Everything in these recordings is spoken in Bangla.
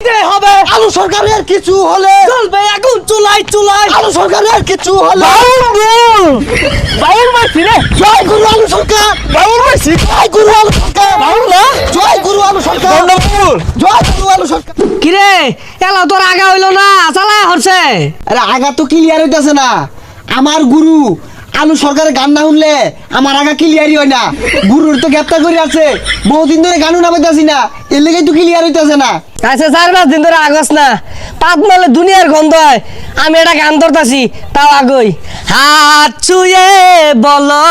দিতে হবে। আলু সরকারের কিছু হলে চলবে এখন চুলাই চুলাই আলু সরকারের কিছু হলে বাউল মারছি রে। জয় গুরু আলু সরকার। বাউল মারছি। জয় গুরু আলু সরকার। বাউল না? জয় গুরু আলু সরকার। জয় গুরু আলু সরকার। কিরে এলা তোর আগা হইল না? চালা হরছে। আরে আগা তো ক্লিয়ার হইতাছে না। আমার গুরু আলু সরকারের গান না শুনলে আমার আগা ক্লিয়ারই হয় না। গুরুর তো গ্রেপ্তার করে আছে বহুদিন ধরে গানও নামাইতাছি না। এর লেগে তো ক্লিয়ার হইতাছে না। আচ্ছা চার পাঁচ দিন ধরে আগস না। পাত মালে দুনিয়ার গন্ধ হয়। আমি এটা গান ধরতাছি তাও আগই। হাত ছুঁয়ে বলো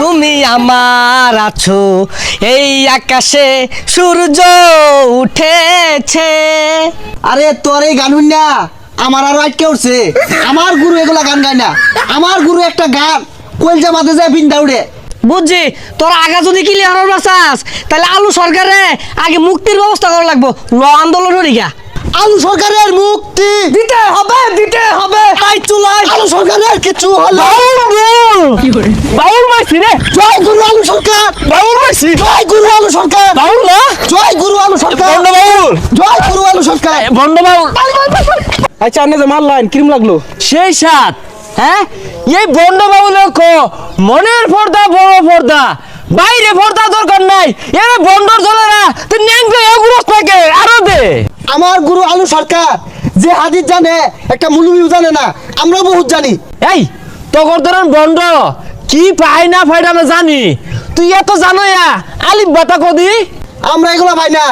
তুমি আমার আছো। এই আকাশে সূর্য উঠেছে। আরে তোর এই গান না। আমার আরও আটকে উঠছে। আমার গুরু এগুলা গান গায় না। আমার গুরু একটা গান কলজা মাথে যায় বিন্দা উড়ে। বুঝছি তোর আগে যদি ক্লিয়ার হবার চাস তাহলে আলু সরকারে আগে মুক্তির ব্যবস্থা করা লাগবো। ল আন্দোলন হরিগা আলু সরকারের মুক্তি। দিতে হবে দিতে হবে। চুলাই চুলাই আলু সরকারের কিছু হলে। বাউল মারছি রে। জয় গুরু আলু সরকার। বাউল মারছি জয় গুরু আলু সরকার। বাউল না? জয় গুরু আলু সরকার। বন্ড বাউল। জয় গুরু আলু সরকার। বন্ড বাউল। আচ্ছা যে কিরম লাগল? সেই সাত হ্যাঁ? এই বন্ড বাউল মনের পর্দা বড় পর্দা বাইরে পর্দা দরকার নাই বন্ডর তুই এগুলো থাকে আরও দে। আমার গুরু আলু সরকার যে হাদিস জানে একটা মুলুমিও জানে না আমরা বহুত জানি। এই তখন তোর বন্ড কি পাই না পাই না আমি জানি। তুই এত জানো ইয়া আলিফ বাতা কদি? আমরা এগুলো ভাই না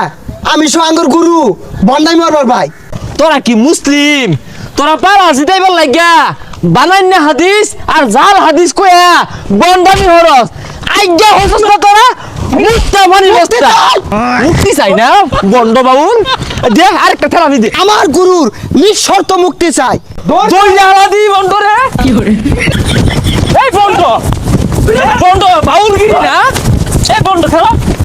আমি সোহাঙ্গর গুরু বন্ডাই মারবার ভাই। তোরা কি মুসলিম? তোরা পারা জিতাইবার লাগিয়া বানাই না হাদিস আর জাল হাদিস কয়া বন্ডামি হরস। আজ্ঞা হসস না তোরা? মুক্তা মানি বস্তা। মুক্তি চাই। না? বন্ড বাবুল দে আরেকটা থেরাপি দে। আমার গুরুর নিঃশর্ত মুক্তি চাই। দই জ্বালা দি বন্ড রে। এই বন্ড। বন্ড বাউল গিরি না? এই বন্ড খেলা